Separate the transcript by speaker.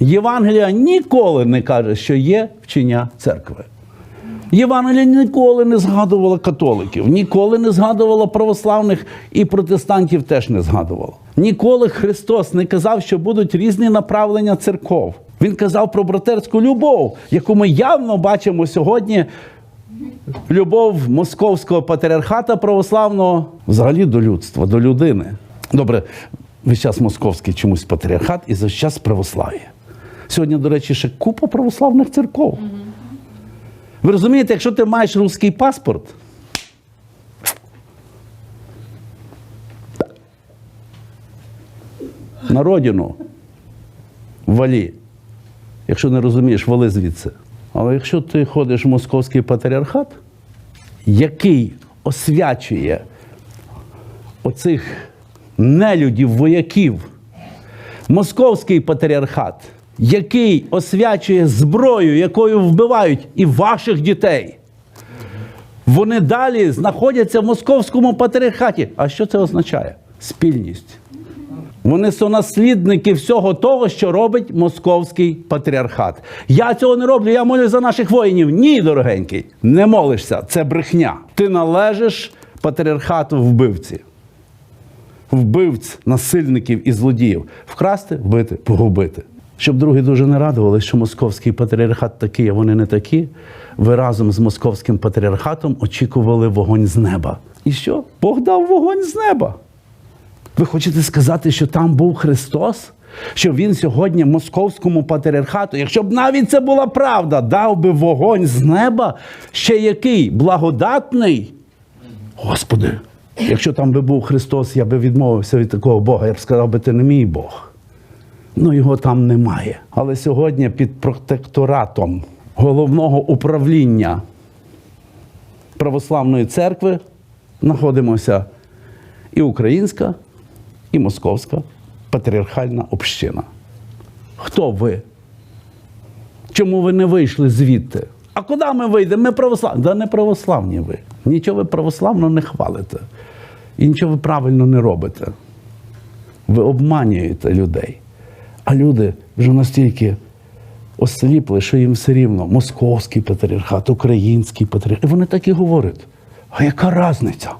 Speaker 1: Євангелія ніколи не каже, що є вчення церкви. Євангелія ніколи не згадувала католиків, ніколи не згадувала православних і протестантів теж не згадувала. Ніколи Христос не казав, що будуть різні направлення церков. Він казав про братерську любов, яку ми явно бачимо сьогодні. Любов московського патріархата православного взагалі до людства, до людини. Добре, весь час московський чомусь патріархат і за час православ'я. Сьогодні, до речі, ще купа православних церков. Ви розумієте, якщо ти маєш русський паспорт, на родину валі. Якщо не розумієш, вали звідси. Але якщо ти ходиш в московський патріархат, який освячує оцих нелюдів, вояків, московський патріархат, який освячує зброю, якою вбивають і ваших дітей. Вони далі знаходяться в московському патріархаті. А що це означає? Спільність. Вони сонаслідники всього того, що робить московський патріархат. Я цього не роблю, я молюсь за наших воїнів. Ні, дорогенький, не молишся, це брехня. Ти належиш патріархату вбивці. Вбивць, насильників і злодіїв. Вкрасти, вбити, погубити. Щоб другі дуже не радували, що московський патріархат такий, а вони не такі. Ви разом з московським патріархатом очікували вогонь з неба. І що? Бог дав вогонь з неба. Ви хочете сказати, що там був Христос? Що він сьогодні московському патріархату, якщо б навіть це була правда, дав би вогонь з неба, ще який благодатний. Господи, якщо там би був Христос, я би відмовився від такого Бога. Я б сказав би, ти не мій Бог. Ну, його там немає. Але сьогодні під протекторатом головного управління православної церкви знаходимося і українська, і московська патріархальна община. Хто ви? Чому ви не вийшли звідти? А куди ми вийдемо? Ми православні. Да не православні ви. Нічого ви православно не хвалите. І нічого ви правильно не робите. Ви обманюєте людей. А люди вже настільки осліпли, що їм все рівно московський патріархат, український патріархат. І вони так і говорять. А яка різниця?